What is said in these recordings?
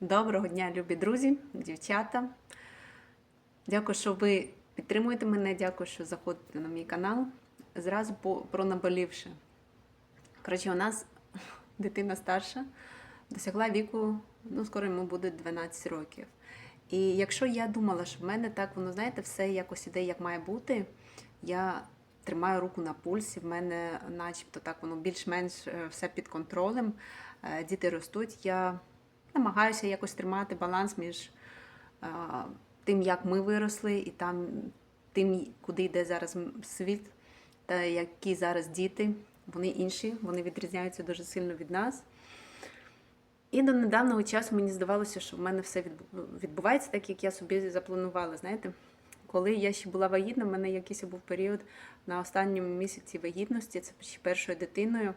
Доброго дня, любі друзі, дівчата. Дякую, що ви підтримуєте мене. Дякую, що заходите на мій канал. Зразу про наболівше. Коротше, у нас дитина старша досягла віку, ну, скоро йому буде 12 років. І якщо я думала, що в мене так, воно, знаєте, все якось іде, як має бути, я тримаю руку на пульсі, в мене начебто так воно більш-менш е, все під контролем. Е, Діти ростуть. Я намагаюся якось тримати баланс між е, тим, як ми виросли, і там, тим, куди йде зараз світ, та які зараз діти. Вони інші, вони відрізняються дуже сильно від нас. І до недавнього часу мені здавалося, що в мене все відбувається так, як я собі запланувала. Знаєте, коли я ще була вагітна, в мене якийсь був період на останньому місяці вагітності, це ще першою дитиною.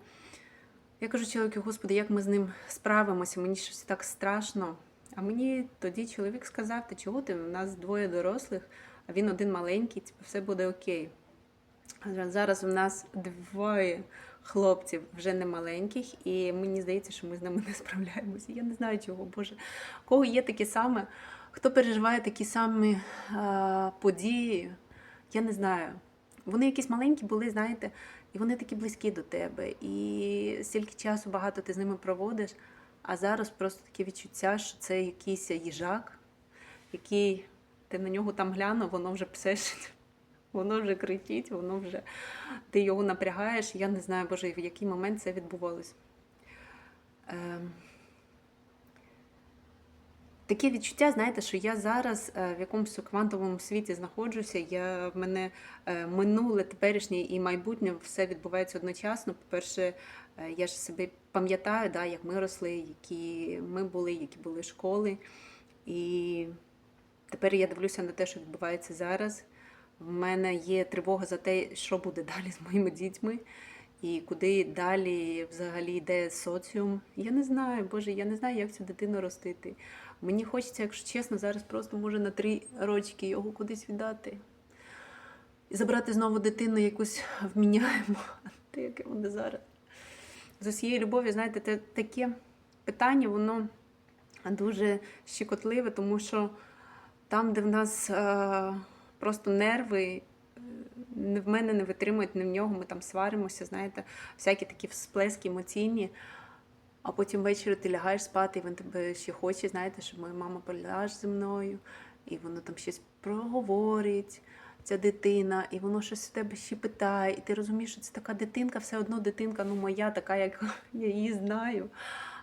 Я кажу чоловіку, господи, як ми з ним справимося? Мені щось так страшно. А мені тоді чоловік сказав: Ти чого ти? У нас двоє дорослих, а він один маленький, типу, все буде окей. Зараз у нас двоє хлопців вже не маленьких, і мені здається, що ми з ними не справляємося. Я не знаю чого, Боже. Кого є такі саме, хто переживає такі самі а, події, я не знаю. Вони якісь маленькі були, знаєте, і вони такі близькі до тебе. І стільки часу багато ти з ними проводиш, а зараз просто таке відчуття, що це якийсь їжак, який ти на нього там глянув, воно вже псешить. Воно вже кричить, воно вже ти його напрягаєш. Я не знаю, Боже, в який момент це відбувалось. Ем... Таке відчуття, знаєте, що я зараз е, в якомусь квантовому світі знаходжуся. Я, в мене е, минуле, теперішнє і майбутнє все відбувається одночасно. По-перше, е, я ж себе пам'ятаю, да, як ми росли, які ми були, які були школи. І тепер я дивлюся на те, що відбувається зараз. В мене є тривога за те, що буде далі з моїми дітьми, і куди далі взагалі йде соціум. Я не знаю, Боже, я не знаю, як цю дитину ростити. Мені хочеться, якщо чесно, зараз просто може на три рочки його кудись віддати. І забрати знову дитину якусь вміняємо, те, яке вони зараз. З усією любов'ю, знаєте, те, таке питання, воно дуже щекотливе, тому що там, де в нас е, просто нерви, не в мене не витримують, не в нього, ми там сваримося, знаєте, всякі такі всплески емоційні. А потім ввечері ти лягаєш спати, і він тебе ще хоче, знаєте, що моя мама поляж зі мною, і воно там щось проговорить, ця дитина, і воно щось у тебе ще питає, і ти розумієш, що це така дитинка, все одно дитинка, ну моя, така, як я її знаю.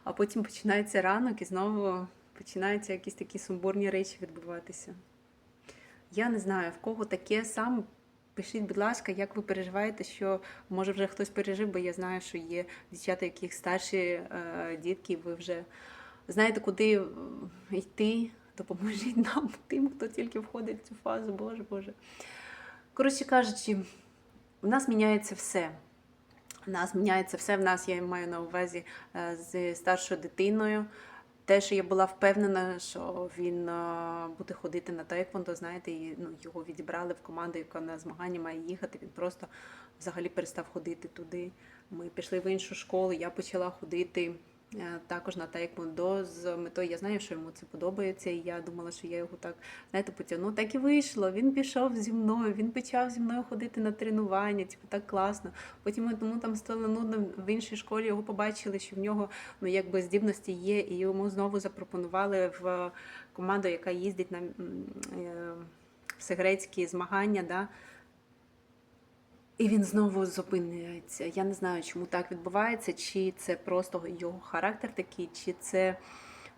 А потім починається ранок і знову починаються якісь такі сумбурні речі відбуватися. Я не знаю, в кого таке саме. Пишіть, будь ласка, як ви переживаєте, що може вже хтось пережив, бо я знаю, що є дівчата, яких старші е, дітки, ви вже знаєте, куди е, йти. Допоможіть нам, тим, хто тільки входить в цю фазу, Боже Боже. Коротше кажучи, в нас міняється все. У нас міняється все. В нас я маю на увазі е, з старшою дитиною. Те, що я була впевнена, що він е, буде ходити на тейквондо, знаєте, і ну, його відібрали в команду, яка на змагання має їхати. Він просто взагалі перестав ходити туди. Ми пішли в іншу школу, я почала ходити також на тейквондо з метою. Я знаю, що йому це подобається, і я думала, що я його так знаєте, потягну. Так і вийшло. Він пішов зі мною, він почав зі мною ходити на тренування, типу так класно. Потім йому там стало нудно в іншій школі. Його побачили, що в нього ну якби здібності є, і йому знову запропонували в команду, яка їздить на е, всегрецькі змагання. Да? І він знову зупиняється. Я не знаю, чому так відбувається, чи це просто його характер такий, чи це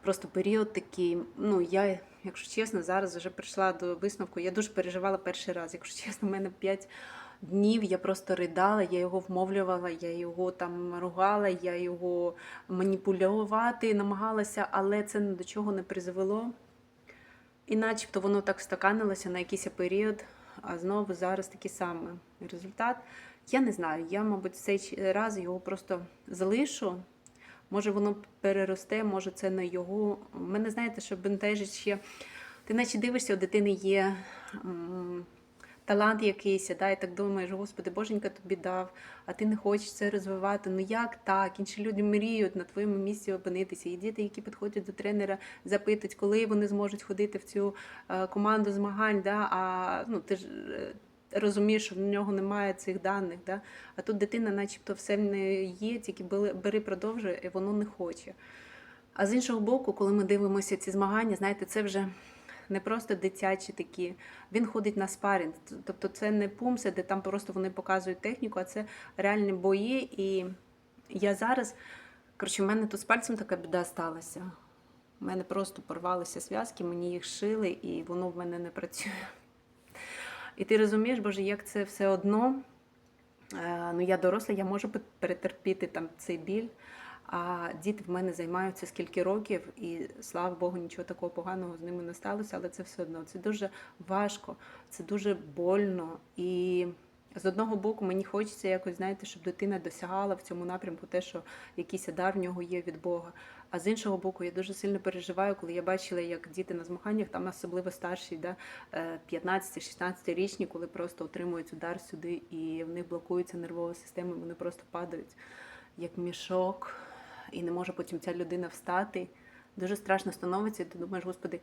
просто період такий. Ну, я, якщо чесно, зараз вже прийшла до висновку. Я дуже переживала перший раз. Якщо чесно, в мене 5 днів я просто ридала, я його вмовлювала, я його там ругала, я його маніпулювати намагалася, але це ні до чого не призвело. І начебто воно так встаканилося на якийсь період, а знову зараз такий самий результат. Я не знаю, я, мабуть, цей раз його просто залишу. Може, воно переросте, може, це не його. Мене знаєте, що бентежить ще. Ти наче дивишся, у дитини є м, талант якийсь, да, і так думаєш, Господи, Боженька тобі дав, а ти не хочеш це розвивати. Ну як так? Інші люди мріють на твоєму місці опинитися. І діти, які підходять до тренера, запитують, коли вони зможуть ходити в цю е, команду змагань. Да, а ну, ти ж е, розумієш, що в нього немає цих даних. Да? А тут дитина, начебто, все в неї є, тільки бери, продовжує, і воно не хоче. А з іншого боку, коли ми дивимося ці змагання, знаєте, це вже не просто дитячі такі. Він ходить на спарінг. Тобто це не пумси, де там просто вони показують техніку, а це реальні бої. І я зараз, коротше, в мене тут з пальцем така біда сталася. У мене просто порвалися зв'язки, мені їх шили, і воно в мене не працює. І ти розумієш, Боже, як це все одно. Е, Ну, я доросла, я можу перетерпіти там цей біль. А діти в мене займаються скільки років, і слава Богу, нічого такого поганого з ними не сталося, але це все одно. Це дуже важко, це дуже больно. І з одного боку, мені хочеться якось, знаєте, щоб дитина досягала в цьому напрямку те, що якийсь дар в нього є від Бога. А з іншого боку, я дуже сильно переживаю, коли я бачила, як діти на змаганнях, там особливо старші, да, 15-16 річні, коли просто отримують удар сюди, і в них блокується нервова система, вони просто падають як мішок, і не може потім ця людина встати. Дуже страшно становиться, і ти думаєш, господи,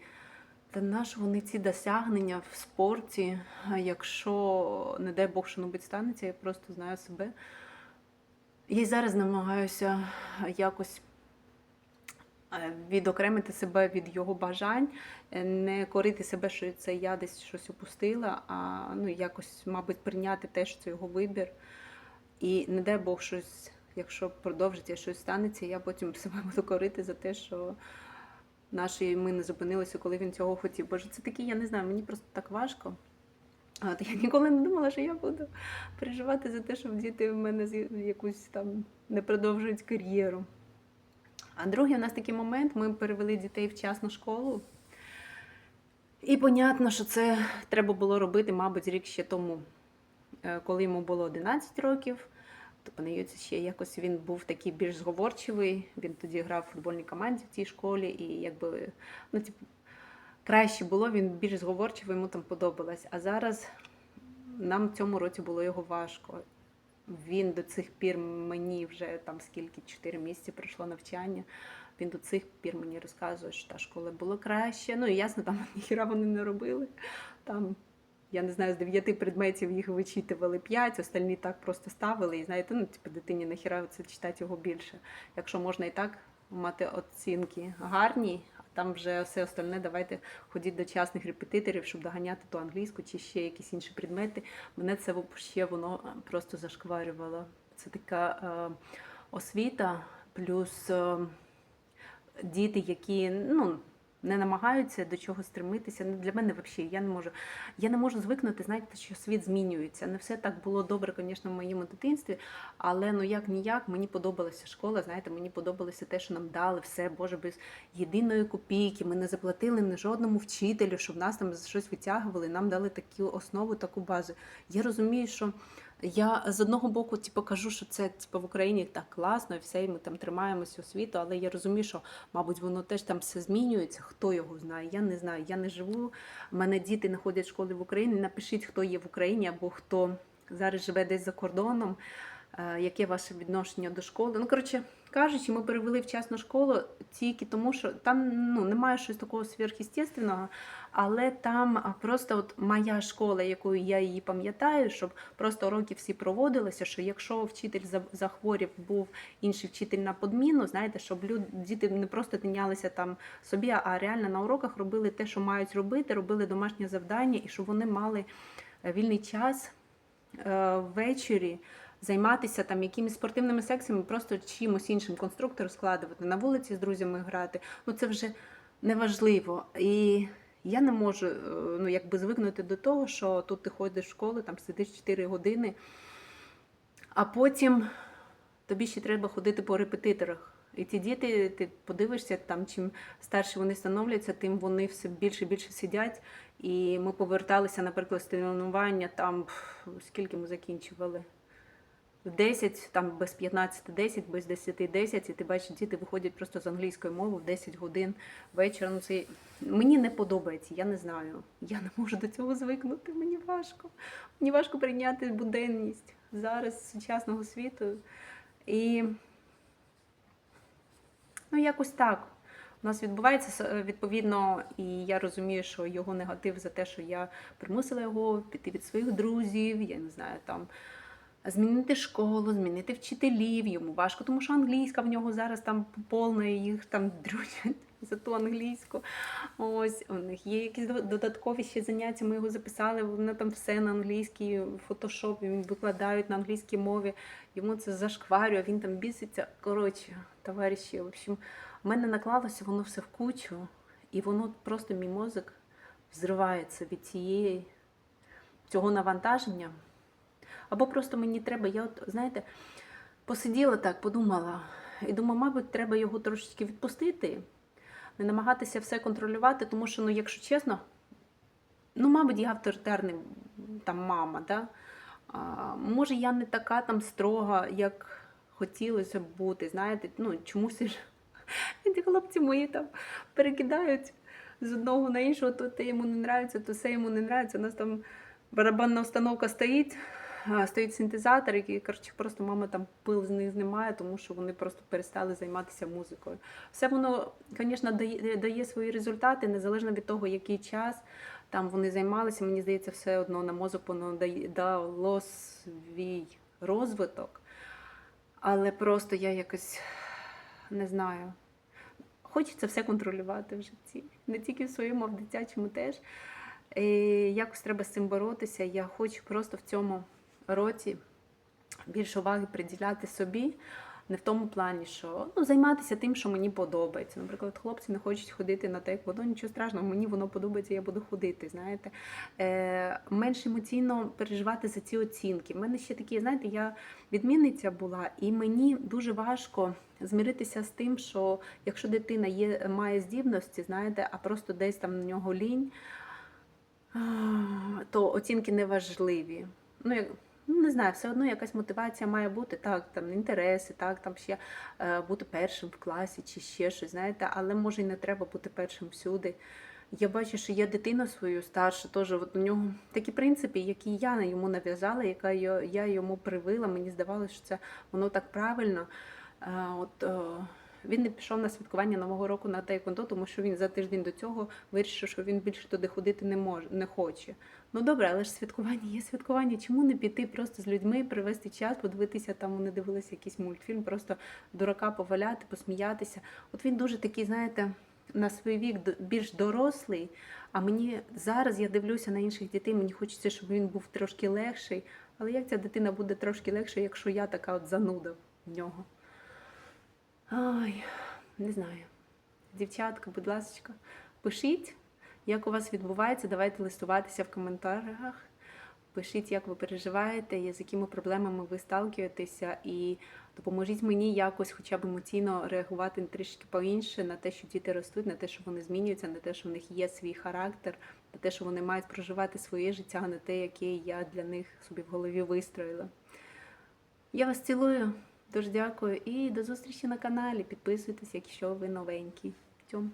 та наш вони ці досягнення в спорті, якщо, не дай Бог, що небудь станеться, я просто знаю себе. Я й зараз намагаюся якось е, відокремити себе від його бажань, е, не корити себе, що це я десь щось упустила, а ну, якось, мабуть, прийняти те, що це його вибір. І не дай Бог щось, якщо продовжиться щось станеться, я потім себе буду корити за те, що наші ми не зупинилися, коли він цього хотів. Боже, це такі, я не знаю, мені просто так важко. От я ніколи не думала, що я буду переживати за те, щоб діти в мене якусь там не продовжують кар'єру. А другий у нас такий момент: ми перевели дітей в частну школу. І понятно, що це треба було робити, мабуть, рік ще тому, Е, коли йому було 11 років. Подається ще якось він був такий більш зговорчивий. Він тоді грав в футбольній команді в тій школі, і якби ну, типу, краще було, він більш зговорчивий, йому там подобалось. А зараз нам в цьому році було його важко. Він до цих пір мені вже там скільки 4 місяці пройшло навчання. Він до цих пір мені розказує, що та школа була краще. Ну і ясно, там ніхіра вони не робили. Там, я не знаю, з дев'яти предметів їх вичитували п'ять, остальні так просто ставили. І знаєте, ну типу дитині нахіра це читати його більше. Якщо можна і так мати оцінки гарні, а там вже все остальне, давайте ходіть до частних репетиторів, щоб доганяти ту англійську чи ще якісь інші предмети. Мене це ще воно е, просто зашкварювало. Це така е, освіта, плюс е, діти, які ну, не намагаються до чого стремитися. Ну, для мене взагалі я не можу. Я не можу звикнути, знаєте, що світ змінюється. Не все так було добре, звісно, в моєму дитинстві, але ну як ніяк мені подобалася школа. Знаєте, мені подобалося те, що нам дали все, Боже, без єдиної копійки. Ми не заплатили ні жодному вчителю, щоб нас там щось витягували. Нам дали таку основу, таку базу. Я розумію, що. Я з одного боку, типу, кажу, що це типу, в Україні так класно, і все, і ми там тримаємося освіту, але я розумію, що, мабуть, воно теж там все змінюється. Хто його знає? Я не знаю. Я не живу. У мене діти не ходять в школи в Україні. Напишіть, хто є в Україні або хто зараз живе десь за кордоном. Е, Яке ваше відношення до школи? Ну, коротше кажучи, ми перевели в частну школу тільки тому, що там ну, немає щось такого сверхъестественного, але там просто от моя школа, якою я її пам'ятаю, щоб просто уроки всі проводилися, що якщо вчитель захворів, був інший вчитель на подміну, знаєте, щоб люд, діти не просто тинялися там собі, а реально на уроках робили те, що мають робити, робили домашнє завдання, і щоб вони мали е, вільний час е, ввечері займатися там якимись спортивними секціями, просто чимось іншим конструктор складувати, на вулиці з друзями грати. Ну це вже неважливо. І я не можу е, ну, якби звикнути до того, що тут ти ходиш в школу, там сидиш 4 години, а потім тобі ще треба ходити по репетиторах. І ті діти, ти подивишся, там чим старші вони становляться, тим вони все більше і більше сидять. І ми поверталися, наприклад, з тренування, там скільки ми закінчували? В 10, там без 15, 10, без 10, 10, і ти бачиш, діти виходять просто з англійської мови в 10 годин вечора. Ну, це мені не подобається, я не знаю. Я не можу до цього звикнути. Мені важко. Мені важко прийняти буденність зараз сучасного світу. І ну, якось так. У нас відбувається відповідно, і я розумію, що його негатив за те, що я примусила його піти від своїх друзів, я не знаю, там змінити школу, змінити вчителів. Йому важко, тому що англійська в нього зараз там повна, їх там дрючать за ту англійську. Ось у них є якісь додаткові ще заняття. Ми його записали. Вони там все на англійській, фотошоп, він викладають на англійській мові. Йому це зашкварює, він там біситься. Коротше, товариші, в общем, в мене наклалося воно все в кучу, і воно просто мій мозок взривається від цієї цього навантаження. Або просто мені треба, я от, знаєте, посиділа так, подумала, і думаю, мабуть, треба його трошечки відпустити, не намагатися все контролювати, тому що, ну, якщо чесно, ну, мабуть, я авторитарний там мама, да? а, може, я не така там строга, як хотілося б бути, знаєте, ну, чомусь ж ті хлопці мої там перекидають з одного на іншого, то те йому не нравиться, то все йому не нравиться. У нас там барабанна установка стоїть, стоїть синтезатор, який, коротше, просто мама там пил з них знімає, тому що вони просто перестали займатися музикою. Все воно, звісно, дає, дає свої результати, незалежно від того, який час там вони займалися. Мені здається, все одно на мозок воно дало свій розвиток. Але просто я якось не знаю. Хочеться все контролювати в житті. Не тільки в своєму, а в дитячому теж. І якось треба з цим боротися. Я хочу просто в цьому році більше уваги приділяти собі. Не в тому плані, що ну, займатися тим, що мені подобається. Наприклад, хлопці не хочуть ходити на тейквондо, нічого страшного, мені воно подобається, я буду ходити. Знаєте, е, менш емоційно переживати за ці оцінки. У мене ще такі, знаєте, я відмінниця була, і мені дуже важко змиритися з тим, що якщо дитина є, має здібності, знаєте, а просто десь там на нього лінь, то оцінки не важливі. Ну, ну, не знаю, все одно якась мотивація має бути, так, там інтереси, так, там ще е, бути першим в класі чи ще щось, знаєте, але може і не треба бути першим всюди. Я бачу, що є дитина свою старшу, теж от у нього такі принципи, які я йому нав'язала, яка я йому привила. Мені здавалося, що це воно так правильно. Е, От е, він не пішов на святкування Нового року на Тайкондо, тому що він за тиждень до цього вирішив, що він більше туди ходити не може, не хоче. Ну добре, але ж святкування є святкування. Чому не піти просто з людьми, привести час, подивитися там, вони дивилися якийсь мультфільм, просто дурака поваляти, посміятися. От він дуже такий, знаєте, на свій вік більш дорослий. А мені зараз я дивлюся на інших дітей, мені хочеться, щоб він був трошки легший. Але як ця дитина буде трошки легше, якщо я така от зануда в нього? Ай, не знаю. Дівчатка, будь ласка, пишіть, як у вас відбувається. Давайте листуватися в коментарях. Пишіть, як ви переживаєте, з якими проблемами ви сталкуєтеся, і допоможіть мені якось хоча б емоційно реагувати трішки по-інше на те, що діти ростуть, на те, що вони змінюються, на те, що в них є свій характер, на те, що вони мають проживати своє життя, а не те, яке я для них собі в голові вистроїла. Я вас цілую, дуже дякую і до зустрічі на каналі. Підписуйтесь, якщо ви новенькі. Тьом.